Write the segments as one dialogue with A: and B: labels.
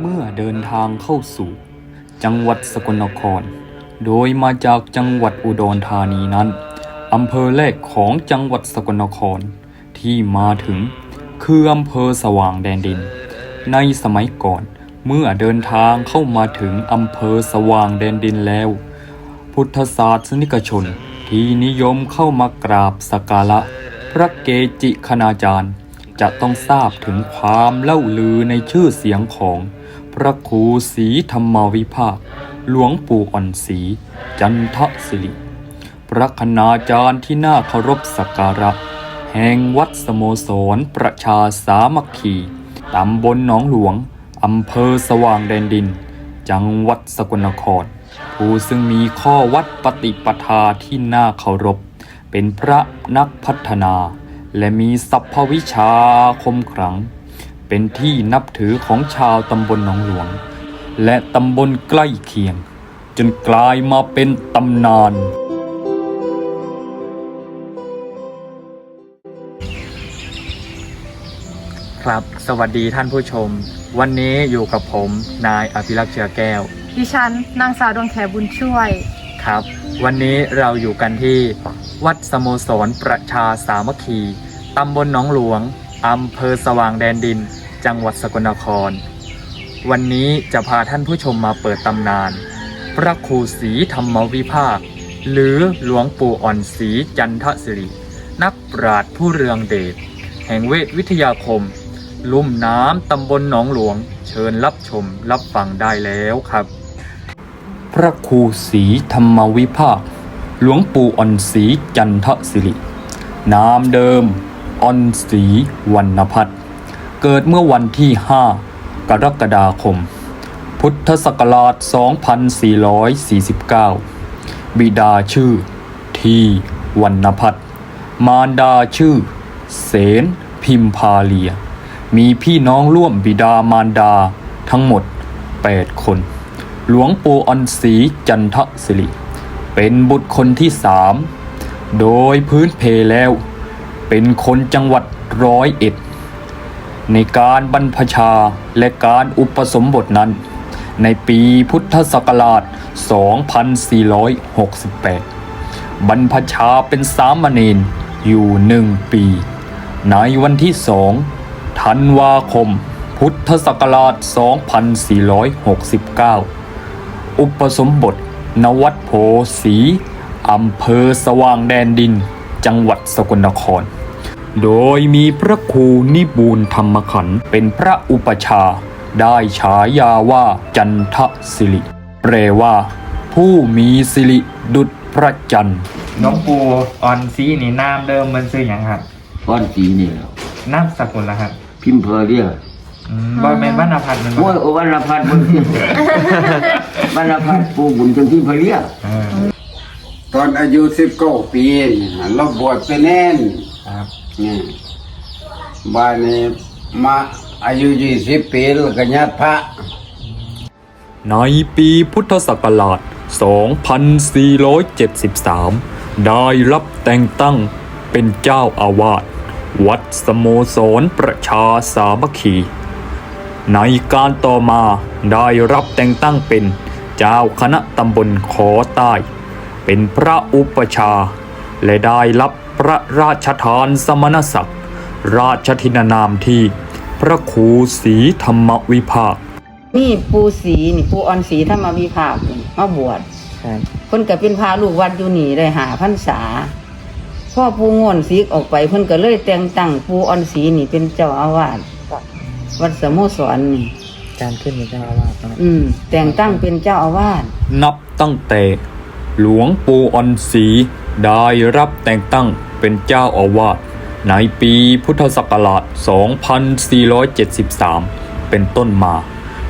A: เมื่อเดินทางเข้าสู่ จังหวัดสกลนคร โดยมาจากจังหวัดอุดรธานีนั้นอำเภอแรกของจังหวัดสกลนคร ที่มาถึงคืออำเภอสว่างแดนดิน ในสมัยก่อนเมื่อเดินทางเข้ามาถึงอำเภอสว่างแดนดินแล้ว พุทธศาสนิกชนที่นิยมเข้ามากราบสักการะ พระเกจิคณาจารย์ จะต้องทราบถึงความเล่าลือในชื่อเสียงของพระครูศรีธรรมวิภาค หลวงปู่อ่อนศรีจันทศิริ พระคณาจารย์ที่น่าเคารพสักการะ แห่งวัดสโมสรประชาสามัคคีตำบลหนองหลวง อำเภอสว่างแดนดิน จังหวัดสกลนคร ผู้ซึ่งมีข้อวัดปฏิปทาที่น่าเคารพ เป็นพระนักพัฒนา และมีสัพพวิชาคมขลัง เป็นที่นับถือของชาวตำบลหนองหลวง และตำบลใกล้เคียง จนกลายมาเป็นตำนานครับ สวัสดีท่านผู้ชม วันนี้อยู่กับผมนายอภิรักษ์เชื้อแก้ว
B: ดิฉันนางสาวดวงแขบุญช่วย
A: ครับ วันนี้เราอยู่กันที่ วัดสโมสรประชาสามัคคี ตำบลหนองหลวง อำเภอสว่างแดนดิน จังหวัดสกลนคร วันนี้จะพาท่านผู้ชมมาเปิดตำนาน พระครูศรีธรรมวิภาค หรือหลวงปู่อ่อนศรีจันทศิริ นักปราชญ์ผู้เรืองเดช แห่งเวทวิทยาคม ลุ่มน้ำตำบลหนองหลวง เชิญรับชมรับฟังได้แล้วครับ พระครูศรีธรรมวิภาค หลวงปู่อ่อนศรีจันทศิรินามเดิม ออนศรีวรรณพัฒน์เกิดเมื่อวันที่ 5 กรกฎาคม พุทธศักราช 2449 บิดาชื่อ ทีวรรณพัฒน์มารดาชื่อ เสนพิมพาเลีย มีพี่น้องร่วมบิดามารดาทั้งหมด 8 คน หลวงปู่อนศรีจันทศิริ เป็นบุตรคนที่สามโดยพื้นเพแล้ว เป็นคนจังหวัดร้อยเอ็ด ในการบรรพชาและการอุปสมบทนั้น ในปีพุทธศักราช 2468 บรรพชาเป็นสามเณรอยู่หนึ่งปี ในวันที่สองธันวาคม พุทธศักราช 2469 อุปสมบทณวัดโพสีอำเภอสว่างแดนดิน จังหวัดสกลนคร โดยมีพระครูนิบูลธรรมขันธ์เป็นพระอุปชฌาย์ได้ฉายาว่าจันทศิริแปลว่า ผู้มีสิริดุจพระจันทร์น้องปูออนซีนี่นามเดิมมันซื้ออย่างครับ
C: ก้อนสีนี่แหละ
A: นามสกุลละครับ
C: พิมพ์เพอเรียก
A: บ่แม่นวรรณพัฒน์มัน
C: โอ้ยโอ้วันละพันบนที่วันละพันปูบุญจังที่เพอเรียก
A: เออ
D: ตอนอายุสิบเก้าปีนี่นะเราบวชเป็นแน่น
A: ครับ
D: นี่บ้านนี้มาอายุยี่สิบปีแล้วก็ญาติพระ
A: ในปีพุทธศักราช 2473 ได้รับแต่งตั้งเป็นเจ้าอาวาสวัดสโมสรประชาสามัคคี ในการต่อมาได้รับแต่งตั้งเป็นเจ้าคณะตำบลขอใต้ เป็นพระอุปชา และได้รับ พระราชทานสมณศักดิ์ ราชทินานามที่ พระครูศรีธรรมวิภาค
E: นี่ปูสีนี่ปูออนสีธรรมวิภาคนี่มาบวชเพิ่นก็เป็นพาลูกวัดอยู่นี่ได้หาพรรษาพ่อปูง่วนสีออกไปเพิ่นก็เลยแต่งตั้งปูออนสีนี่เป็นเจ้าอาวาสวัดสโมสรนี่
F: การขึ้นเป็นเจ้าอาวาสครับ
E: อืมแต่งตั้งเป็นเจ้าอาวาส
A: นับตั้งแต่ หลวงปู่อนศรีได้รับแต่งตั้งเป็นเจ้าอาวาสในปีพุทธศักราช 2473 เป็นต้นมา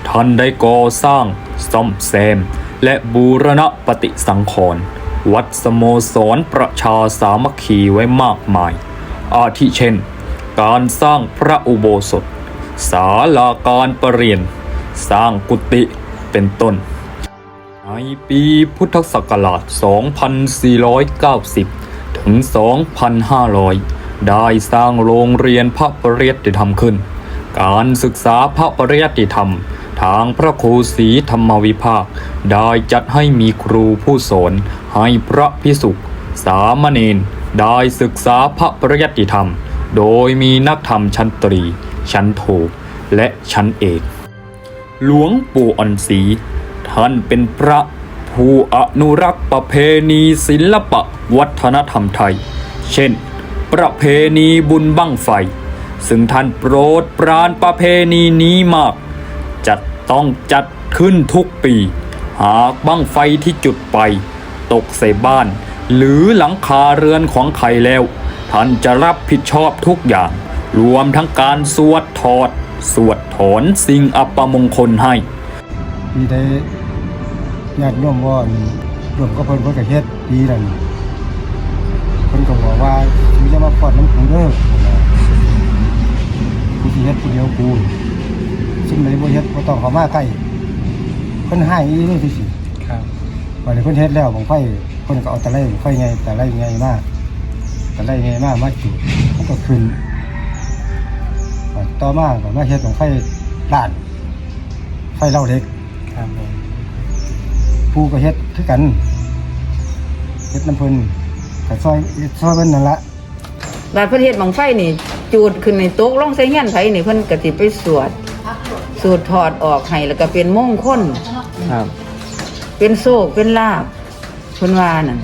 A: ท่านได้ก่อสร้างซ่อมแซม และบูรณะปฏิสังขรณ์วัดสโมสรประชาสามัคคีไว้มากมาย อาทิเช่น การสร้างพระอุโบสถ ศาลาการประเรียน สร้างกุฏิเป็นต้น ในปีพุทธศักราช 2490 ถึง 2,500 ได้สร้างโรงเรียนพระปริยติธรรมขึ้น การศึกษาพระปริยติธรรม ทางพระครูศรีธรรมวิภาค ได้จัดให้มีครูผู้สอนให้พระพิสุสามเณรได้ศึกษาพระปริยติธรรม โดยมีนักธรรมชั้นตรี ชั้นโท และชั้นเอก หลวงปู่อ่อนศรี ท่านเป็นพระผู้อนุรักษ์ประเพณีศิลปะวัฒนธรรมไทย เช่น ประเพณีบุญบั้งไฟ ซึ่งท่านโปรดปรานประเพณีนี้มากจะต้องจัดขึ้นทุกปี หากบั้งไฟที่จุดไป ตกใส่บ้าน หรือหลังคาเรือนของใครแล้ว ท่านจะรับผิดชอบทุกอย่าง รวมทั้งการสวดถอด สวดถอนสิ่งอัปมงคลให้
G: ปีได้ ญาติโยมว่าร่วมกับเพิ่นเพิ่นก็เฮ็ดปีนั้นเพิ่นก็บอกว่าสิจะมาพอดน้ำกูเด้อกูสิเฮ็ดผู้เดียวกูซึ่งไหนบ่เฮ็ดบ่ต้องเข้ามาใกล้เพิ่นให้อีนี่สิ
F: ครับ
G: วันนี้เพิ่นเฮ็ดแล้วบังไฟเพิ่นก็เอาตะไลบังไฟไงตะไลไงมากตะไลไงมากมาจุดมันก็ขึ้นวันต่อมาก็มาเฮ็ดบังไฟลาดไฟเล่าเล็ก
F: ครับผม
G: ปูก็เฮ็ดคือกันเฮ็ดน้ำเพิ่นก็ซอยซอยเพิ่นนั่นละ
E: บาดเพิ่นเฮ็ดบังไฟนี่ จูดขึ้นในโต๊ะลงใส่เฮียนไผนี่เพิ่นก็สิไปสวดสวดถอดออกให้แล้วก็เป็นมงคล
F: ครับ
E: เป็นโชคเป็นลาภเพิ่นว่านั่น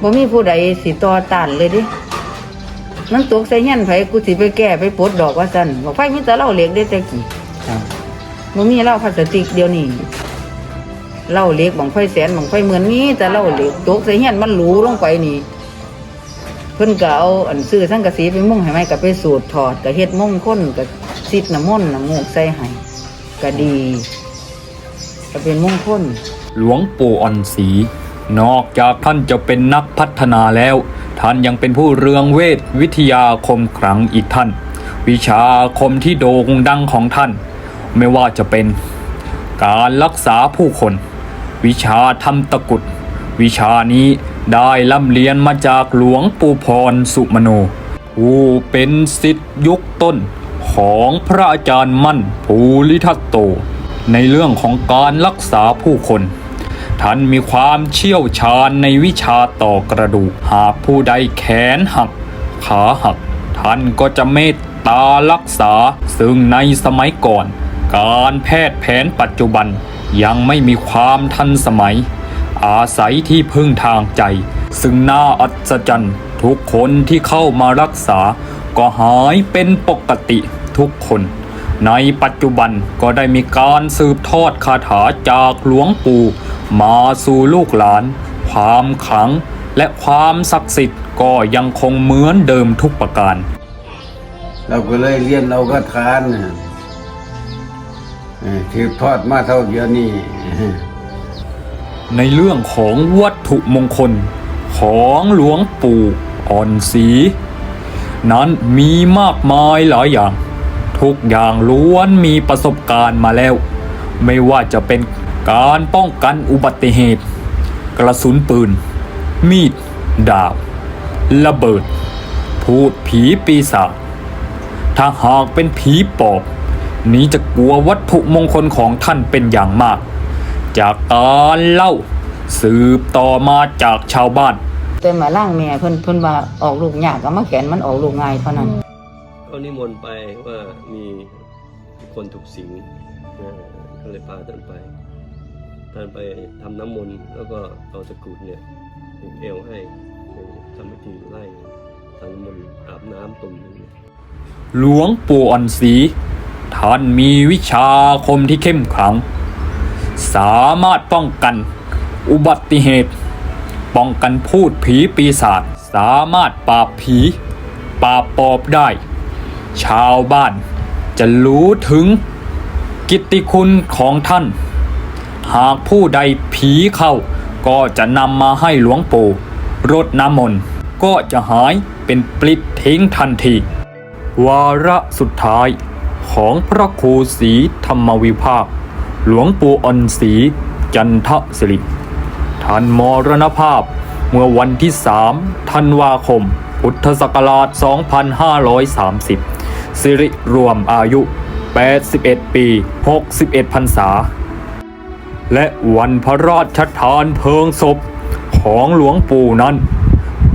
E: บ่มีผู้ใดสิต่อต้านเลยเดิมันตกใส่เฮียนไผกูสิไปแก้ไปปลดดอกว่าซั่นบอกไฟมีแต่เหล้าเหล็กได้แต่กี่
F: ครับ
E: บ่มีเหล้าพลาสติกเดี๋ยวนี้ เล้าเล็กบังไฟแสนบังไฟเหมือนมีแต่เล้าเล็กตกใส่เฮียนมันหรูลงไปนี่เพิ่นก็เอาอันซื้อสังกะสีไปมุ่งให้ไหมก็ไปสูตรถอดก็เฮ็ดมุ่งคลก็ซิดน้ำมนต์น้ำมูกใส่ให้ก็ดีก็เป็นมุ่งคล
A: หลวงปู่อ่อนศรีนอกจากท่านจะเป็นนักพัฒนาแล้ว ท่านยังเป็นผู้เรืองเวทวิทยาคมขลังอีกท่าน วิชาคมที่โด่งดังของท่าน ไม่ว่าจะเป็นการรักษาผู้คน วิชาทำตะกุด วิชานี้ได้ล่ำเรียนมาจากหลวงปู่พรสุมโนผู้เป็นสิทธิยุคต้นของพระอาจารย์มั่นภูริทัตโต ในเรื่องของการรักษาผู้คน ท่านมีความเชี่ยวชาญในวิชาต่อกระดูก หากผู้ใดแขนหัก ขาหัก ท่านก็จะเมตตารักษา ซึ่งในสมัยก่อน การแพทย์แผนปัจจุบัน ยังไม่มีความทันสมัย อาศัยที่พึ่งทางใจ ซึ่งน่าอัศจรรย์ทุกคนที่เข้ามารักษา ก็หายเป็นปกติทุกคน ในปัจจุบันก็ได้มีการสืบทอดคาถาจากหลวงปู่ มาสู่ลูกหลาน ความขลังและความศักดิ์สิทธิ์ก็ยังคงเหมือนเดิมทุกประการ
D: เราก็เลยเรียนเอาก็ทานนะ ถือทอดมาเท่าเดียวนี่
A: ในเรื่องของวัตถุมงคลของหลวงปู่อ่อนศรีนั้นมีมากมายหลายอย่าง ทุกอย่างล้วนมีประสบการณ์มาแล้ว ไม่ว่าจะเป็นการป้องกันอุบัติเหตุ กระสุนปืน มีด ดาบ ระเบิด พูดผีปีศาจถ้าหากเป็นผีปอบ นี้จะกลัววัตถุมงคลของท่านเป็นอย่างมาก จากการเล่า สืบต่อมาจากชาวบ้าน
E: แต่มาล่างแม่เพิ่นเพิ่นว่าออกลูกยากก็มาแขนมันออกลูกง่ายเท่านั้น
H: ก็นิมนต์ไปว่ามีคนถูกสิงเออก็เลยพาท่านไป ท่านไปทำน้ำมนต์แล้วก็เอาตะกรุดเนี่ยผูกเอวให้เออทำพิธีไล่ทำน้ำมนต์อาบน้ำตุ่มหนึ่งเนี่ย
A: หลวงปู่อ่อนศรี ท่านมีวิชาคมที่เข้มขลัง สามารถป้องกัน อุบัติเหตุ ป้องกันพูดผีปีศาจสามารถปราบผีปราบปอบได้ ชาวบ้านจะรู้ถึงกิตติคุณของท่าน หากผู้ใดผีเข้าก็จะนำมาให้หลวงปู่รดน้ำมนต์ก็จะหายเป็นปลิดทิ้งทันที วาระสุดท้าย ของพระครูศรีธรรมวิภาค หลวงปู่อ่อนศรีจันทสิริท่านมรณภาพเมื่อวันที่3ธันวาคม พุทธศักราช 2530 สิริรวมอายุ 81 ปี 61 พรรษา และวันพระราชทานเพลิงศพของหลวงปู่นั้น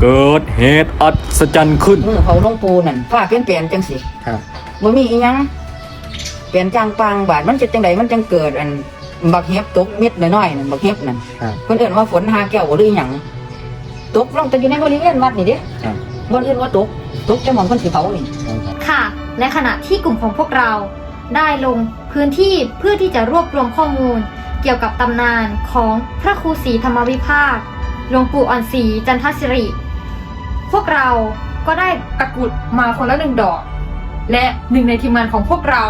A: เกิดเหตุอัศจรรย์ขึ้น
E: มือเขาหลวงปูนั่นผ้าเปลี่ยนเปลี่ยนจังสิ
F: ครับ
E: บ่มีอีหยัง เปลี่ยนจางปางบาดมันจะจังไดมันจังเกิด อันบักเห็บตกเม็ดน้อยๆนั่นบักเห็บนั่น
F: ครับ
E: เพิ่นเอิ้นว่าฝนหาแก้วหรืออีหยังตกลงแต่อยู่ในบริเวณวัดนี่เด้
F: ครับ
E: บ่อื่นว่าตกตกจะหมองเพิ่นสิเผานี่
I: ค่ะในขณะที่กลุ่มของพวกเรา ได้ลงพื้นที่เพื่อที่จะรวบรวมข้อมูล เกี่ยวกับตำนานของพระครูศรีธรรมวิภาคหลวงปู่อ่อนศรีจันทศิริ พวกเราก็ได้ตะกรุดมาคนละหนึ่งดอก และหนึ่งในทีมงานของพวกเรา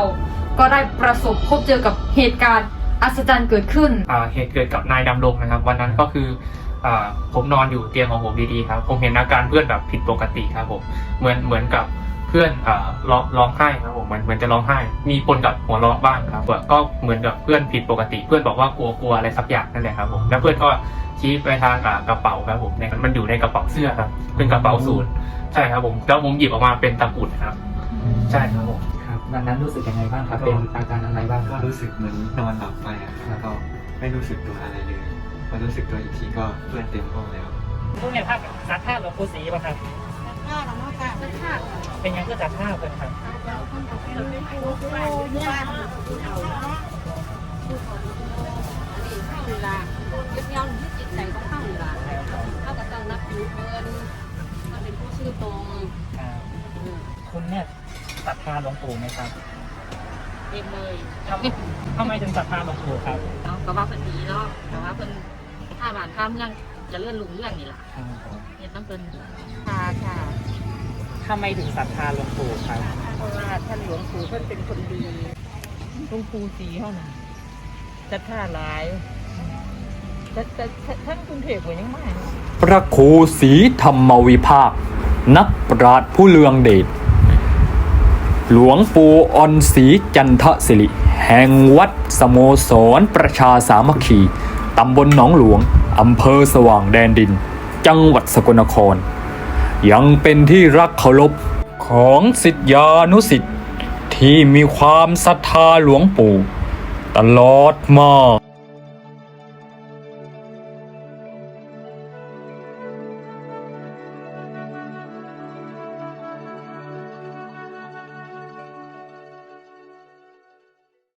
I: ก็ได้ประสบพบเจอกับเหตุการณ์อัศจรรย์เกิดขึ้น
J: อ่าเหตุเกิดกับนายดำรงนะครับ วันนั้นก็คืออ่าผมนอนอยู่เตียงของผมดีๆครับ ผมเห็นอาการเพื่อนแบบผิดปกติครับผมเหมือนเหมือนกับเพื่อนอ่าร้องร้องไห้ครับผมเหมือนเหมือนจะร้องไห้ มีปนกับหัวเราะบ้างครับก็เหมือนกับเพื่อนผิดปกติ เพื่อนบอกว่ากลัวกลัวอะไรสักอย่างนั่นแหละครับผมแล้วเพื่อนก็ชี้ไปทางอ่กระเป๋าครับผมเนี่ยมันอยู่ในกระเป๋าเสื้อครับเป็นกระเป๋าสูทใช่ครับผมแล้วผมหยิบออกมาเป็นตะกรุดครับ ใช่ครับผม
F: วันนั้นรู้สึกยังไงบ้างครับ เป็นอาการอะไรบ้างค
K: ก็
F: รับ
K: รู้สึกเหมือนนอนหลับไปอะแล้วก็ไม่รู้สึกตัวอะไรเลยมารู้สึกตัวอีกทีก็เพื่อนเต็มห้องแล้ว
J: พวกเนี่ยภาพสัตว์ท่าหลวงปู่ศรีป่ะครับเป็นยังก็จัดท่าเป็นครับคุณเนี่ย ศรัทธาหลวงปู่ไหมครับ
L: เต็มเลย
J: ทำทำไมถึงศรัทธาหลวงปู่ครับ
L: เอาก็ว่าเพิ่นดีเนาะแต่ว่าเพิ่นข้าบ้านข้าเมืองเจะเลื่อนลุงเรื่องนี่ล่ะเห็นน้ำเพิ่นค่ะค่ะ
J: ทำไมถึงศรัทธาหลวงปู่ครับ
L: เพราะว่าท่านหลวงปู่เพิ่นเป็นคนดีหลวงปู่สีเฮาน่ะจะท่าหลายแต่แต่ท่านกรุงเทพก็ยังไม่
A: พระครูศรีธรรมวิภาค นักปราชญ์ผู้เลืองเดช หลวงปู่ออนศรีจันทศิริ แห่งวัดสโมสรประชาสามัคคี ตำบลหนองหลวง อำเภอสว่างแดนดิน จังหวัดสกลนคร ยังเป็นที่รักเคารพของสิทธิานุสิทธิ์ที่มีความศรัทธาหลวงปู่ ตลอดมา